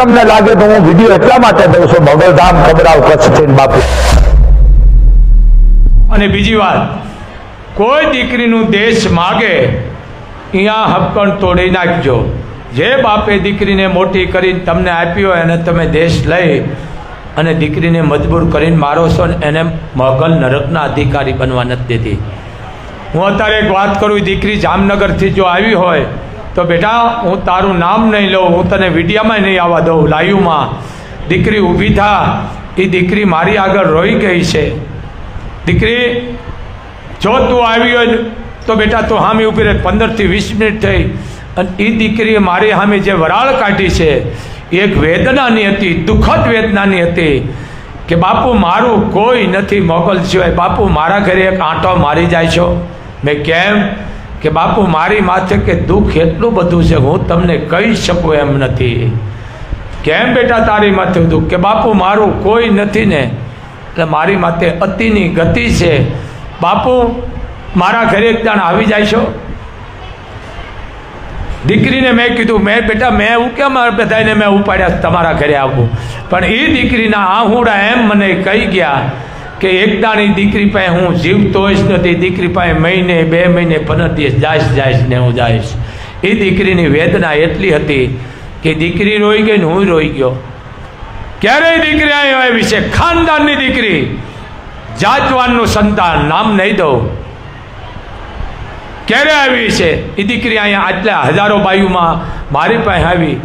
તમને લાગે તો હું વીડિયો એટલા માટે દઉં છું બગલધામ કબરાવ કચ્છ થઈને બાપુ. અને બીજી વાત, કોઈ દીકરીનું દેશ માગે અહીંયા હપકણ તોડી નાખજો. જે બાપે દીકરીને મોટી કરીને તમને આપી હોય અને તમે દેશ લઈ અને દીકરીને મજબૂર કરીને મારો છો ને એને મોગલ નરકના અધિકારી બનવા નથી દેતી. હું અત્યારે એક વાત કરું દીકરી જામનગરથી જો આવી હોય તો બેટા, હું તારું નામ નહીં લઉં, હું તને વિડીયામાં નહીં આવવા દઉં, લાઈવમાં. દીકરી ઊભી થા એ દીકરી મારી આગળ રોઈ ગઈ છે. દીકરી, જો તું આવી હોય તો બેટા, તું હામી ઊભી રહે, પંદરથી વીસ મિનિટ થઈ. અને એ દીકરીએ મારી સામે જે વરાળ કાઢી છે એ એક વેદનાની હતી, દુઃખદ વેદનાની હતી, કે બાપુ, મારું કોઈ નથી મોકલ સિવાય, બાપુ, મારા ઘરે એક આંટો મારી જાય છો. મેં કેમ? કે બાપુ, મારી માથે કે દુઃખ એટલું બધું છે, હું તમને કહી શકું એમ નથી. કેમ બેટા તારી માથે દુઃખ? કે બાપુ, મારું કોઈ નથી ને. એટલે મારી માથે અતિની ગતિ છે. બાપુ, મારા ઘરે એક દાણ આવી જાય છો? દીકરીને મેં કીધું, મેં બેટા, મેં એવું કેમ બધાને મેં ઉપાડ્યા તમારા ઘરે આવવું? પણ એ દીકરીના આહુડા એમ મને કહી ગયા કે એક દાણી દીકરી પાસે હું જીવતો જ નથી દીકરી પાસે મહિને, બે મહિને, પંદર દિવસ જાઈશ જાઈશ ને હું જાઈશ. એ દીકરીની વેદના એટલી હતી કે દીકરી રોઈ ગઈ ને હું રોઈ ગયો. ક્યારેય દીકરી અહીં આવી છે ખાનદાનની દીકરી જાતવાનનું સંતાન, નામ નહીં દઉં. ક્યારે આવી છે? એ દીકરી અહીંયા આટલા હજારો બાયુમાં મારી પાસે આવી.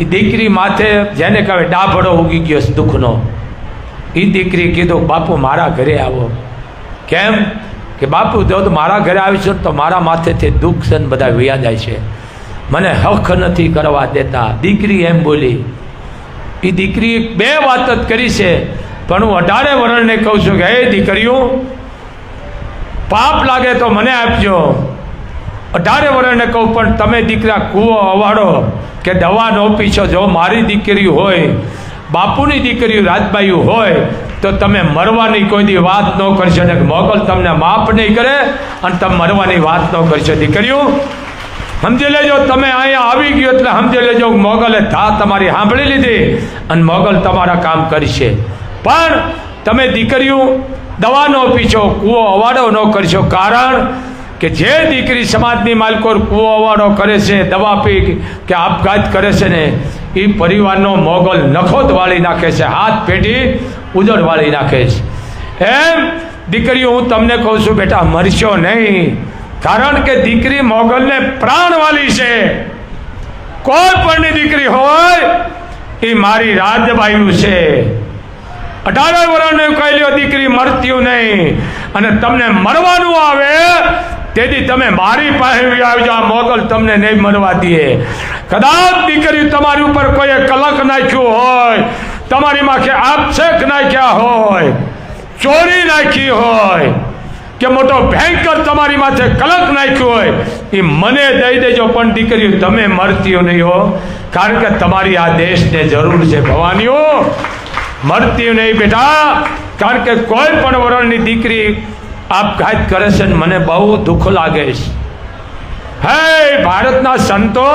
એ દીકરી માથે જેને કહેવાય ડાભડો ઉગી ગયો દુઃખનો. એ દીકરી કીધું, બાપુ, મારા ઘરે આવો. કેમ? કે બાપુ તો મારા ઘરે આવીશું તો મારા માથેથી દુઃખ છે ને બધા વ્યા જાય છે. મને હક નથી કરવા દેતા. દીકરી એમ બોલી. એ દીકરી બે વાત જ કરી છે. પણ હું અઢારે વર્ણને કહું છું કે, હે દીકરીઓ, પાપ લાગે તો મને આપજો. અઢારે વર્ષને કહું, પણ તમે દીકરા, કૂવો, અવાડો કે દવા ન પીછો જો મારી દીકરી હોય બાપુની દીકરી રાજબાઈ હોય તો તમે મરવાની કોઈ દી વાત ન કરશો ને મોગલ તમને માફ નહીં કરે અને તમે મરવાની વાત ન કરશો દીકરીઓ. સમજી લેજો, તમે અહીંયા આવી ગયો એટલે સમજી લેજો, મોગલે થા તમારી સાંભળી લીધી અને મોગલ તમારા કામ કરશે. પણ તમે દીકરીઓ દવાનો પીછો કૂવો અવાડો ન કરશો કારણ કે જે દીકરી સમાજની માલકોર કૂવો અવાડો કરે છે, દવા પી કે આપઘાત કરે છે ને એ પરિવારનો મોગલ નખોદ વાળી નાખે છે, હાથ પેટી ઉજળ નાખે છે. એમ દીકરીઓ, હું તમને કહું છું, બેટા, મરશો નહીં. કારણ કે દીકરી મોગલને પ્રાણવાળી છે. કોઈ પણની દીકરી હોય, એ મારી રાજબાયુ છે. અઢાર વર્ષને કહી લ્યો, દીકરી મરતી નહીં. અને તમને મરવાનું આવે તેથી તમે મારી પાસે આવજો આ મોગલ તમને નહીં મળવા દે. કદાચ દીકરી તમારી ઉપર કોઈએ કલંક નાખ્યું હોય, તમારી માખે આક્ષેપ નાખ્યા હોય, ચોરી નાખી હોય, કે મોટો ભયંકર તમારી માથે કલંક નાખ્યું હોય, એ મને દઈ દેજો, પણ દીકરીઓ, તમે મરતીઓ નહીં હો. કારણ કે તમારી આ દેશને જરૂર છે ભવાનીઓ. મરતી નહીં બેટા. કારણ કે કોઈ પણ વરણની દીકરી આપઘાત કરે છે ને મને બહુ દુઃખ લાગે છે. હે ભારતના સંતો,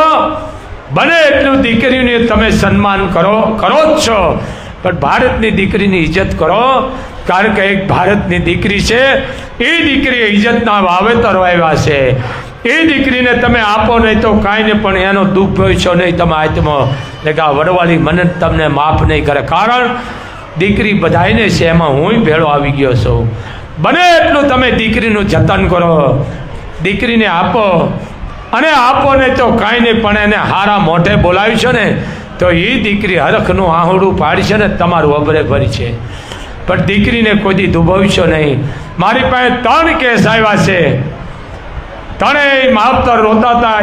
બને એટલું દીકરીને તમે સન્માન કરો કરો જ છો. પણ ભારતની દીકરીની ઇજ્જત કરો, કારણ કે એક ભારતની દીકરી છે. એ દીકરી ઇજ્જતના વાવેતર વાવ્યા છે. એ દીકરીને તમે આપો, નહીં તો કાંઈ નહીં, પણ એનો દુઃખ ભવિષ્ય નહીં, તમે આત્મો એટલે કે આ વડવાળી મને તમને માફ નહીં કરે. કારણ દીકરી બધાયને છે, એમાં હું ભેળો આવી ગયો છું. બને એટલું તમે દીકરીનું જતન કરો. દીકરીને આપો. અને આપો ને તો કાંઈ નહીં, પણ એને હારા મોઢે બોલાવી છો ને, તો એ દીકરી હરખનું આહુડું પાડશે ને, તમારું અબરે ભરી છે. પણ દીકરીને કોઈ દુભવશો નહીં. મારી પાસે ત્રણ કેસ આવ્યા છે. ત્રણેય માવતર રોતા હતા.